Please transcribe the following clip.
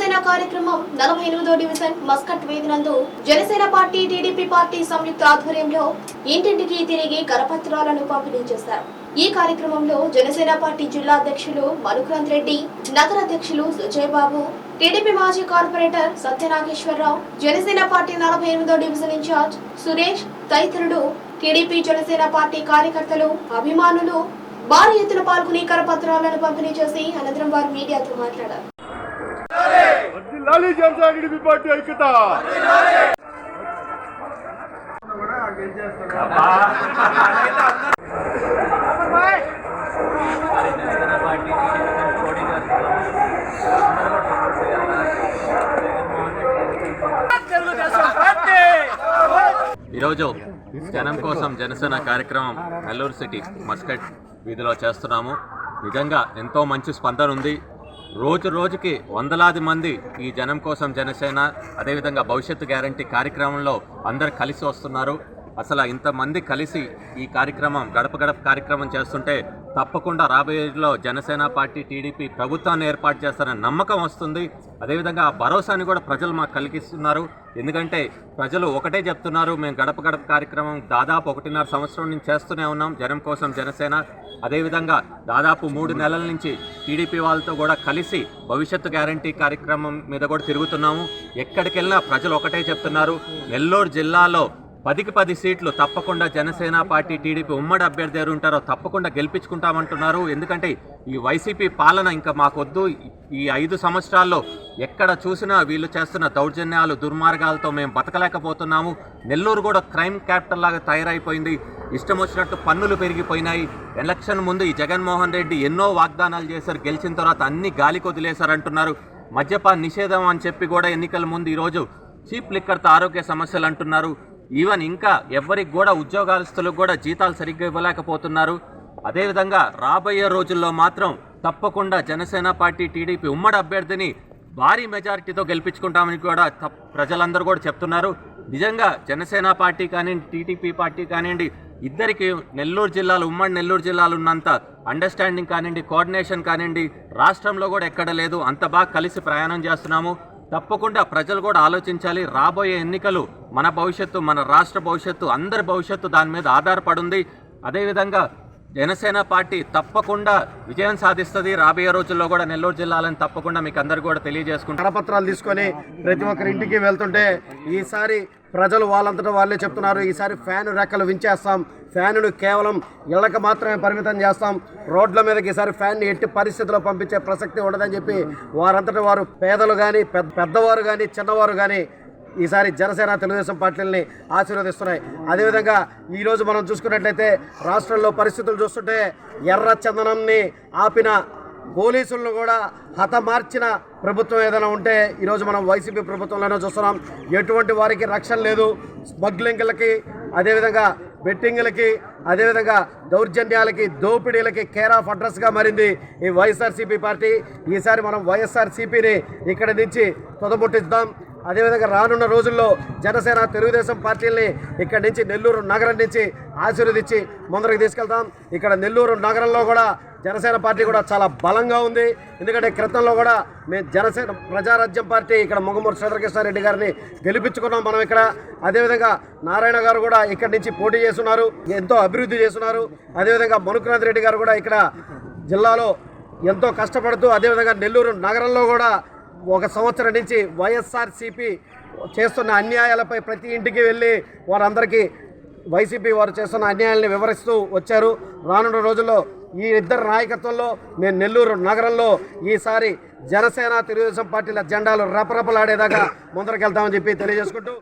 జనసేన కార్యక్రమం నలభై ఎనిమిదో డివిజన్ మస్కట్ వేదినందు జనసేన పార్టీ టీడీపీ పార్టీ సంయుక్త ఆధ్వర్యంలో ఇంటింటికి తిరిగి కరపత్రాలను పంపిణీ చేశారు. ఈ కార్యక్రమంలో జనసేన పార్టీ జిల్లా అధ్యక్షులు మనుక్రాంత్ రెడ్డి నగర అధ్యక్షులు సుజయ్ బాబు టీడీపీ మాజీ కార్పొరేటర్ సత్యనాగేశ్వరరావు జనసేన పార్టీ నలభై ఎనిమిదో డివిజన్ ఇన్ఛార్జ్ సురేష్ తదితరులు టీడీపీ జనసేన పార్టీ కార్యకర్తలు అభిమానులు భారీ ఎత్తున పాల్గొని కరపత్రాలను పంపిణీ చేసి అనంతరం వారు మీడియాతో మాట్లాడారు. లాలీ జనసేన టీడీపీ పార్టీ ఐక్యత. ఈరోజు జనం కోసం జనసేన కార్యక్రమం నెల్లూరు సిటీ మస్కట్ వీధిలో చేస్తున్నాము. నిజంగా ఎంతో మంచి స్పందన ఉంది. రోజు రోజుకి వందలాది మంది ఈ జనం కోసం జనసేన అదేవిధంగా భవిష్యత్తు గ్యారంటీ కార్యక్రమంలో అందరు కలిసి వస్తున్నారు. అసలు ఇంతమంది కలిసి ఈ కార్యక్రమం గడప గడప కార్యక్రమం చేస్తుంటే తప్పకుండా రాబోయే రోజుల్లో జనసేన పార్టీ టీడీపీ ప్రభుత్వాన్ని ఏర్పాటు చేస్తారని నమ్మకం వస్తుంది. అదేవిధంగా ఆ భరోసాని కూడా ప్రజలు మాకు కలిగిస్తున్నారు. ఎందుకంటే ప్రజలు ఒకటే చెప్తున్నారు మేము గడప గడప కార్యక్రమం దాదాపు ఒకటిన్నర సంవత్సరం నుంచి చేస్తూనే ఉన్నాం జనం కోసం జనసేన. అదేవిధంగా దాదాపు మూడు నెలల నుంచి టీడీపీ వాళ్ళతో కూడా కలిసి భవిష్యత్తు గ్యారంటీ కార్యక్రమం మీద కూడా తిరుగుతున్నాము. ఎక్కడికి వెళ్ళినా ప్రజలు ఒకటే చెప్తున్నారు. నెల్లూరు జిల్లాలో పదికి పది సీట్లు తప్పకుండా జనసేన పార్టీ టీడీపీ ఉమ్మడి అభ్యర్థి ఎవరు ఉంటారో తప్పకుండా గెలిపించుకుంటామంటున్నారు. ఎందుకంటే ఈ వైసీపీ పాలన ఇంకా మాకొద్దు. ఈ ఐదు సంవత్సరాల్లో ఎక్కడ చూసినా వీళ్ళు చేస్తున్న దౌర్జన్యాలు దుర్మార్గాలతో మేము బతకలేకపోతున్నాము. నెల్లూరు కూడా క్రైమ్ క్యాపిటల్ లాగా తయారైపోయింది. ఇష్టం వచ్చినట్టు పన్నులు పెరిగిపోయినాయి. ఎలక్షన్ ముందు ఈ జగన్మోహన్ రెడ్డి ఎన్నో వాగ్దానాలు చేశారు. గెలిచిన తర్వాత అన్ని గాలికి వదిలేశారంటున్నారు. మద్యపాన్ నిషేధం అని చెప్పి కూడా ఎన్నికల ముందు ఈరోజు చీప్ లిక్కర్తో ఆరోగ్య సమస్యలు అంటున్నారు. ఈవెన్ ఇంకా ఎవరికి కూడా ఉద్యోగస్తులకు కూడా జీతాలు సరిగ్గా ఇవ్వలేకపోతున్నారు. అదేవిధంగా రాబోయే రోజుల్లో మాత్రం తప్పకుండా జనసేన పార్టీ టీడీపీ ఉమ్మడి అభ్యర్థిని భారీ మెజారిటీతో గెలిపించుకుంటామని కూడా ప్రజలందరూ కూడా చెప్తున్నారు. నిజంగా జనసేన పార్టీ కానివ్వండి టీడీపీ పార్టీ కానివ్వండి ఇద్దరికి నెల్లూరు జిల్లాలో ఉమ్మడి నెల్లూరు జిల్లాలో ఉన్నంత అండర్స్టాండింగ్ కానివ్వండి కోఆర్డినేషన్ కానివ్వండి రాష్ట్రంలో కూడా ఎక్కడ లేదు. అంత బాగా కలిసి ప్రయాణం చేస్తున్నాము. తప్పకుండా ప్రజలు కూడా ఆలోచించాలి. రాబోయే ఎన్నికలు మన భవిష్యత్తు మన రాష్ట్ర భవిష్యత్తు అందరి భవిష్యత్తు దాని మీద ఆధారపడుంది. అదేవిధంగా జనసేన పార్టీ తప్పకుండా విజయం సాధిస్తుంది. రాబోయే రోజుల్లో కూడా నెల్లూరు జిల్లాలని తప్పకుండా మీకు అందరు కూడా తెలియజేసుకుంటారు కరపత్రాలు తీసుకొని ప్రతి ఒక్కరి ఇంటికి వెళ్తుంటే ఈసారి ప్రజలు వాళ్ళంతటా వాళ్ళే చెప్తున్నారు. ఈసారి ఫ్యాన్ రెక్కలు వించేస్తాం. ఫ్యానును కేవలం ఇళ్ళకు మాత్రమే పరిమితం చేస్తాం. రోడ్ల మీదకి ఈసారి ఫ్యాన్ని ఎట్టి పరిస్థితుల్లో పంపించే ప్రసక్తి ఉండదని చెప్పి వారంతటా వారు పేదలు కానీ పెద్దవారు కానీ చిన్నవారు కానీ ఈసారి జనసేన తెలుగుదేశం పార్టీలని ఆశీర్వదిస్తున్నాయి. అదేవిధంగా ఈరోజు మనం చూసుకున్నట్లయితే రాష్ట్రంలో పరిస్థితులు చూస్తుంటే ఎర్ర చందనంని ఆపిన పోలీసులను కూడా హతమార్చిన ప్రభుత్వం ఏదైనా ఉంటే ఈరోజు మనం వైసీపీ ప్రభుత్వంలోనే చూస్తున్నాం. ఎటువంటి వారికి రక్షణ లేదు. స్మగ్లింగ్లకి అదేవిధంగా బెట్టింగ్లకి అదేవిధంగా దౌర్జన్యాలకి దోపిడీలకి కేర్ ఆఫ్ అడ్రస్గా మారింది ఈ వైఎస్ఆర్సీపీ పార్టీ. ఈసారి మనం వైఎస్ఆర్సీపీని ఇక్కడి నుంచి తొదముట్టిద్దాం అదేవిధంగా రానున్న రోజుల్లో జనసేన తెలుగుదేశం పార్టీల్ని ఇక్కడి నుంచి నెల్లూరు నగరం నుంచి ఆశీర్వదించి ముందరకు తీసుకెళ్తాం. ఇక్కడ నెల్లూరు నగరంలో కూడా జనసేన పార్టీ కూడా చాలా బలంగా ఉంది. ఎందుకంటే క్రితంలో కూడా మేము జనసేన ప్రజారాజ్యం పార్టీ ఇక్కడ మొగమూరు శ్రీధరకృష్ణారెడ్డి గారిని గెలిపించుకున్నాం మనం ఇక్కడ. అదేవిధంగా నారాయణ గారు కూడా ఇక్కడి నుంచి పోటీ చేస్తున్నారు ఎంతో అభివృద్ధి చేస్తున్నారు. అదేవిధంగా మనుకునాథ్ రెడ్డి గారు కూడా ఇక్కడ జిల్లాలో ఎంతో కష్టపడుతూ అదేవిధంగా నెల్లూరు నగరంలో కూడా ఒక సంవత్సరం నుంచి వైఎస్ఆర్సీపీ చేస్తున్న అన్యాయాలపై ప్రతి ఇంటికి వెళ్ళి వారందరికీ వైసీపీ వారు చేస్తున్న అన్యాయాలను వివరిస్తూ వచ్చారు. రానున్న రోజుల్లో ఈ ఇద్దరు నాయకత్వంలో మేము నెల్లూరు నగరంలో ఈసారి జనసేన తెలుగుదేశం పార్టీల జెండాలు రెపరెపలాడేదాకా ముందరకెళ్తామని చెప్పి తెలియజేసుకుంటూ